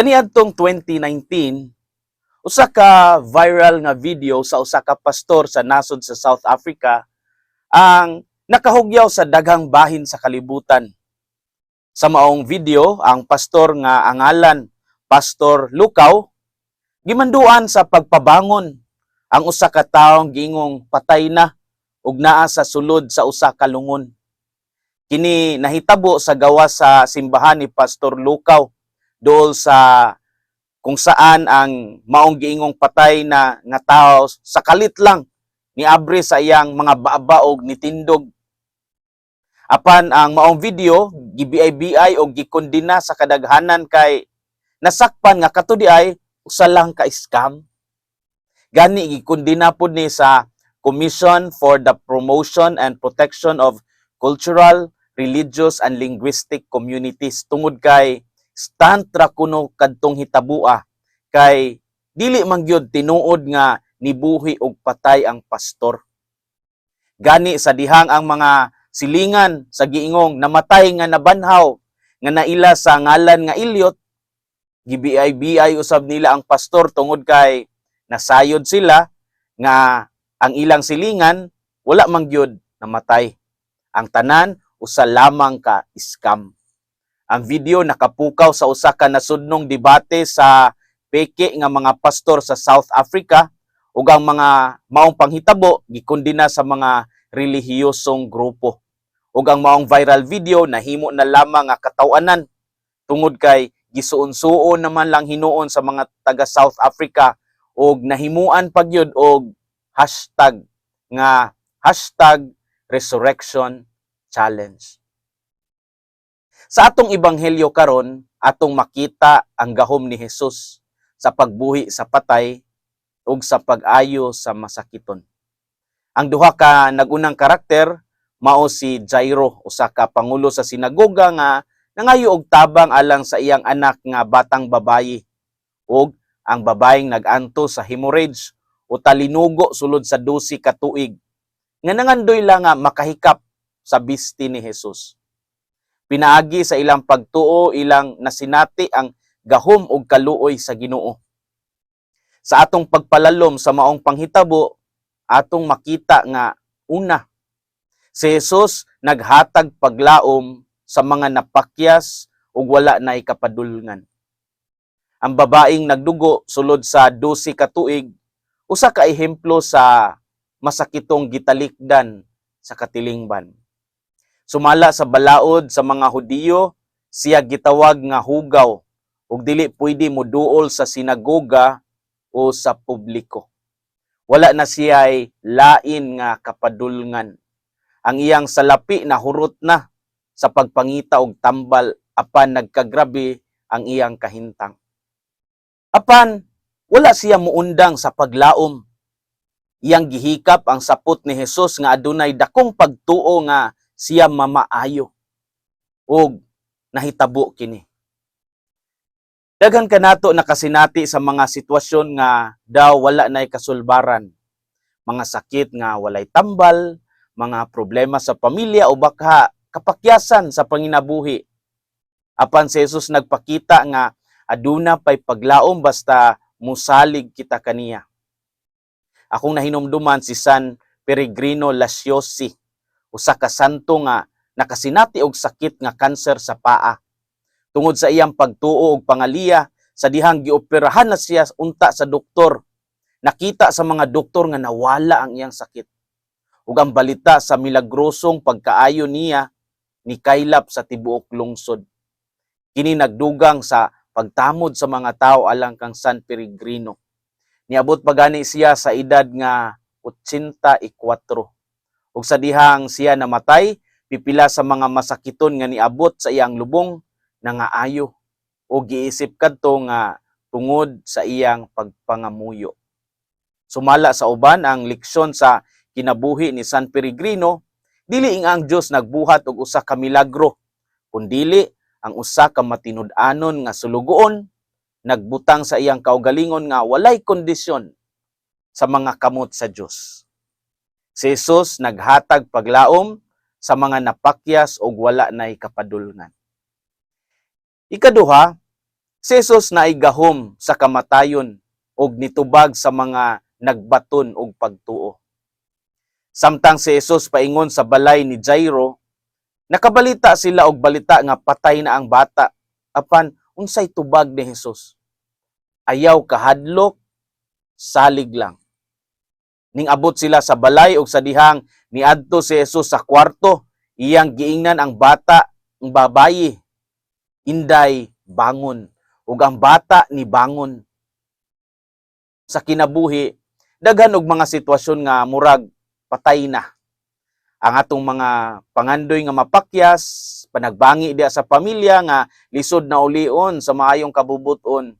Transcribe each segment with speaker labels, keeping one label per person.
Speaker 1: Kaniadtong 2019, usa ka viral nga video sa usa ka pastor sa nasod sa South Africa ang nakahugyaw sa daghang bahin sa kalibutan. Sa maong video, ang pastor nga angalan Pastor Lukaw gimanduan sa pagpabangon ang usa ka taong giingong patay na ug naa sa sulod sa usa ka lungon. Kini nahitabo sa gawa sa simbahan ni Pastor Lukaw dool sa kung saan ang maong giingong patay na nga tao sa kalit lang ni abre sa iyang mga baaba og nitindog. Apan ang maong video gibiay-biay og gikondina sa kadaghanan kay nasakpan nga katudi ay usa lang ka scam. Gani gikondina pud ni sa Commission for the Promotion and Protection of Cultural, Religious and Linguistic Communities tungod kay stand ra kuno kadtong hitabua kay dili man gyud tinuod nga nibuhi og patay ang pastor. Gani sa dihang ang mga silingan sa giingong namatay nga nabanhaw nga naila sa ngalan nga Ilyot gibiay-biay usab nila ang pastor tungod kay nasayod sila nga ang ilang silingan wala man gyud namatay. Ang tanan usa lamang ka scam. Ang video nakapukaw sa usa ka nasudnong debate sa peke nga mga pastor sa South Africa ug ang mga maong panghitabo gikondina sa mga relihiyosong grupo. Ug ang maong viral video nahimo na lamang nga katawanan tungod kay gisuon-suon naman lang hinuon sa mga taga South Africa ug nahimuan pagyud og hashtag nga hashtag resurrection challenge. Sa atong ebanghelyo karon, atong makita ang gahom ni Hesus sa pagbuhi sa patay ug sa pag-ayo sa masakiton. Ang duha ka nagunang karakter mao si Jairo, usa ka pangulo sa sinagoga nga nangayo og tabang alang sa iyang anak nga batang babayi ug ang babayeng nag-anto sa hemorrhage o talinugo sulod sa 12 ka tuig nga nangandoy lang nga makahikap sa bisti ni Hesus. Pinaagi sa ilang pagtuo ilang nasinati ang gahom ug kaluoy sa Ginoo. Sa atong pagpalalom sa maong panghitabo, atong makita nga una si Hesus naghatag paglaom sa mga napakyas ug wala na ikapadulngan. Ang babaeng nagdugo sulod sa 12 ka tuig usa ka ehemplo sa masakitong gitalikdan sa katilingban. Sumala sa balaod sa mga Hudiyo, siya gitawag nga hugaw ug dili pwede moduol sa sinagoga o sa publiko. Wala na siya ay lain nga kapadulngan. Ang iyang salapi na hurot na sa pagpangita og tambal apan nagkagrabe ang iyang kahintang. Apan wala siya muundang sa paglaom. Iyang gihikap ang sapot ni Hesus nga adunay dakong pagtuo nga siya mamaayo. Og nahitabo kini. Daghan kanato nakasinati sa mga sitwasyon nga daw wala nay kasulbaran. Mga sakit nga walay tambal, mga problema sa pamilya o baka kapakyasan sa panginabuhi. Apan si Jesus nagpakita nga aduna pay paglaom basta musalig kita kaniya. Akong nahinumduman si San Peregrino Lasiosi, usa ka santo nga nakasinati og sakit nga kanser sa paa. Tungod sa iyang pagtuo og pangaliya sa dihang gioperahan na siya unta sa doktor, nakita sa mga doktor nga nawala ang iyang sakit. Ug ang balita sa milagrosong pagkaayo niya ni kaylap sa tibuok lungsod. Kini nagdugang sa pagtamod sa mga tao alang kang San Peregrino. Niabot pa gani siya sa edad nga 84. Ug sa dihang siya namatay, pipila sa mga masakiton nga niabot sa iyang lubong na nga ayo o giisip kadto nga tungod sa iyang pagpangamuyo. Sumala sa uban ang leksyon sa kinabuhi ni San Peregrino, dili ang Dios nagbuhat og usa ka milagro, kundili ang usa ka matinud-anon nga sulugoon nagbutang sa iyang kaugalingon nga walay kondisyon sa mga kamot sa Dios. Si Jesus naghatag paglaom sa mga napakyas og wala nay kapadulngan. Ikaduha, Si Jesus na gahom sa kamatayon og nitubag sa mga nagbaton og pagtuo. Samtang si Jesus paingon sa balay ni Jairo, nakabalita sila og balita nga patay na ang bata apan unsay tubag ni Jesus. Ayaw kahadlok, salig lang. Ning abot sila sa balay og sa dihang niadto si Jesus sa kwarto, iyang giingnan ang bata, ang babayi. Inday bangon ug ang bata ni bangon. Sa kinabuhi, daghan og mga sitwasyon nga murag patay na. Ang atong mga pangandoy nga mapakyas, panagbangi diya sa pamilya nga lisod na ulion sa maayong kabubuton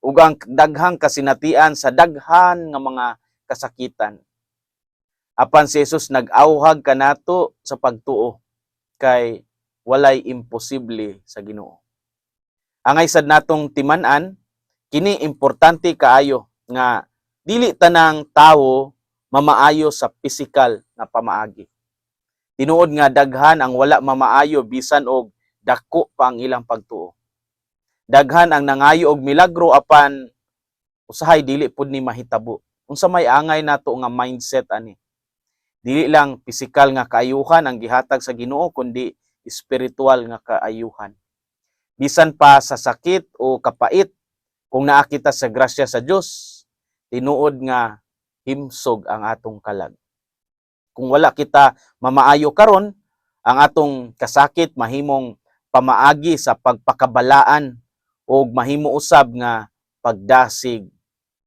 Speaker 1: ug ang daghang kasinatian sa daghan nga mga kasakitan. Apan si Jesus nag-awhag kanato sa pagtuo kay walay imposible sa Ginoo. Angay sad natong timan-an kini importante kaayo nga dili tanang tawo mamaayo sa pisikal nga pamaagi. Tinuod nga daghan ang wala mamaayo bisan og dako pa ang ilang pagtuo. Daghan ang nangayo og milagro apan usahay dili pud ni mahitabo. Unsa may angay nato nga mindset ani. Dili lang pisikal nga kaayuhan ang gihatag sa Ginoo kundi espiritual nga kaayuhan. Bisan pa sa sakit o kapait kung naa kita sa grasya sa Dios, tinuod nga himsog ang atong kalag. Kung wala kita mamaayo karon, ang atong kasakit mahimong pamaagi sa pagpakabalaan o mahimo usab nga pagdasig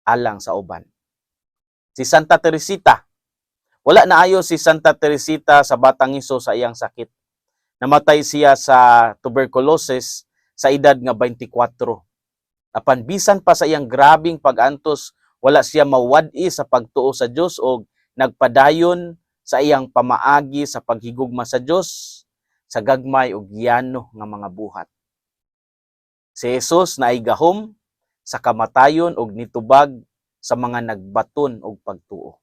Speaker 1: alang sa uban. Si Santa Teresita, wala na ayo si Santa Teresita sa Batangiso sa iyang sakit. Namatay siya sa tuberculosis sa edad nga 24. Apan bisan pa sa iyang grabing pag-antos, wala siya mawadi sa pagtuo sa Dios o nagpadayon sa iyang pamaagi sa paghigugma sa Dios sa gagmay ug giyano nga mga buhat. Si Jesus na gahom sa kamatayon ug nitubag sa mga nagbaton og pagtuo.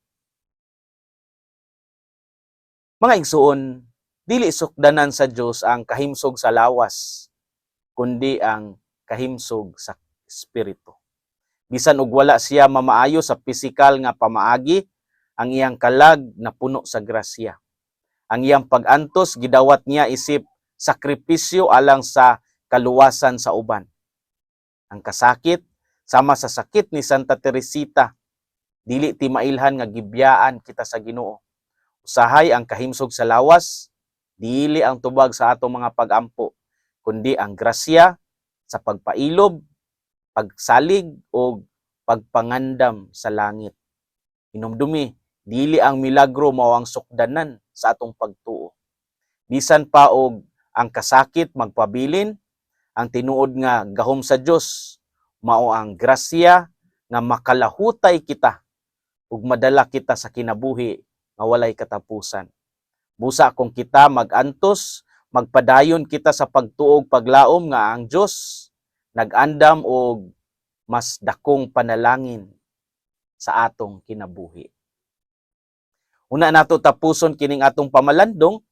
Speaker 1: Mga igsuon, dili sukdanan sa Dios ang kahimsog sa lawas, kundi ang kahimsog sa espiritu. Bisan og wala siya mamaayo sa pisikal nga pamaagi, ang iyang kalag na puno sa grasya. Ang iyang pag-antos gidawat niya isip sakripisyo alang sa kaluwasan sa uban. Ang kasakit sama sa sakit ni Santa Teresita dili ti mailhan nga gibyaan kita sa Ginoo. Usahay ang kahimsog sa lawas, dili ang tubag sa atong mga pag-ampo, kundi ang grasya sa pagpailob, pagsalig o pagpangandam sa langit. Hinumdumi, dili ang milagro mao ang sukdanan sa atong pagtuo. Bisan pa og ang kasakit magpabilin, ang tinuod nga gahom sa Dios mao ang grasya nga makalahutay kita ug madala kita sa kinabuhi nga walay katapusan. Busa kung kita magantos, magpadayon kita sa pagtuog paglaom nga ang Dios nagandam og mas dakong panalangin sa atong kinabuhi. Una nato tapuson kining atong pamalandong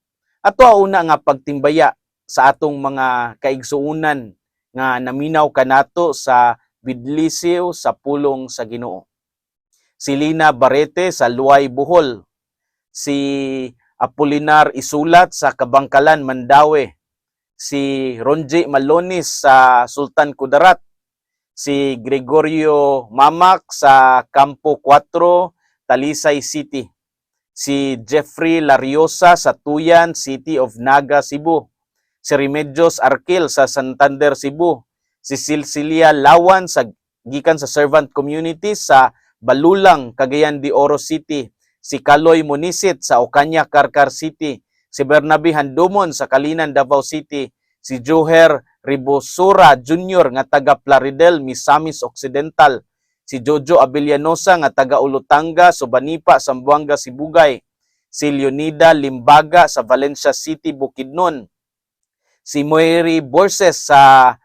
Speaker 1: ato una nga pagtimbaya sa atong mga kaigsuunan nga naminaw kanato sa bidlisiw sa pulong sa Ginoo. Si Lina Barete sa Luay Bohol, si Apolinar Isulat sa Kabangkalan Mandawi, si Ronji Malonis sa Sultan Kudarat, si Gregorio Mamak sa Campo 4, Talisay City, si Jeffrey Lariosa sa Tuyan City of Naga, Cebu, si Remedios Arquil sa Santander, Cebu, si Silsilia Lawan sa gikan sa Servant Community sa Balulang, Cagayan de Oro City, si Kaloy Munisit sa Ocanya, Karkar City, si Bernabe Handumon sa Kalinan, Davao City, si Joher Ribosura Jr. nga taga Plaridel, Misamis Occidental, si Jojo Abellanosa nga taga Ulutanga, Subanipa, Sambuanga, Sibugay, si Leonida Limbaga sa Valencia City, Bukidnon, si Moiri Borses sa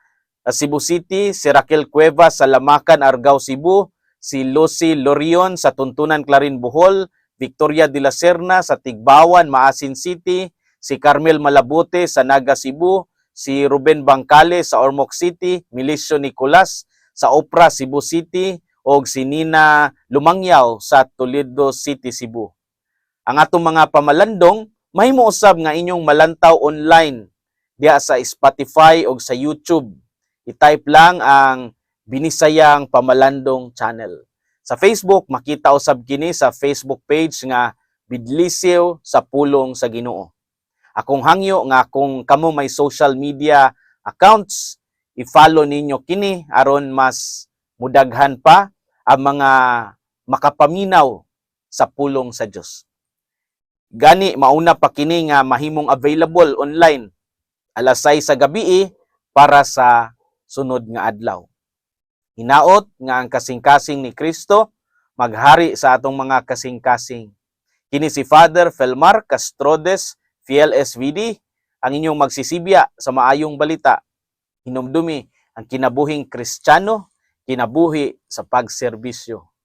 Speaker 1: Cebu City, si Raquel Cueva sa Lamacan, Argao, Cebu, si Lucy Lorion sa Tuntunan, Clarin, Bohol, Victoria de la Serna sa Tigbawan, Maasin City, si Carmel Malabote sa Naga, Cebu, si Ruben Bangkale sa Ormoc City, Milicio Nicolas sa Opera Cebu City. O si Nina Lumangyaw sa Toledo City, Cebu. Ang atong mga pamalandong mahimo usab nga inyong malantaw online. Diya sa Spotify o sa YouTube. I-type lang ang Binisayang Pamalandong Channel. Sa Facebook, makita usab kini sa Facebook page nga Bidlisiw sa Pulong sa Ginoo. Akong hangyo nga kung kamo may social media accounts, i-follow ninyo kini aron mas mudaghan pa ang mga makapaminaw sa pulong sa Dios. Gani mauna pa kini nga mahimong available online alas 6 sa gabi para sa sunod nga adlaw. Hinaot nga ang kasing-kasing ni Kristo maghari sa atong mga kasing-kasing. Kini si Father Felmar Castrodes, Fiel SVD, ang inyong magsisibya sa maayong balita. Hinumdumi ang kinabuhing Kristiyano, kinabuhi sa pagserbisyo.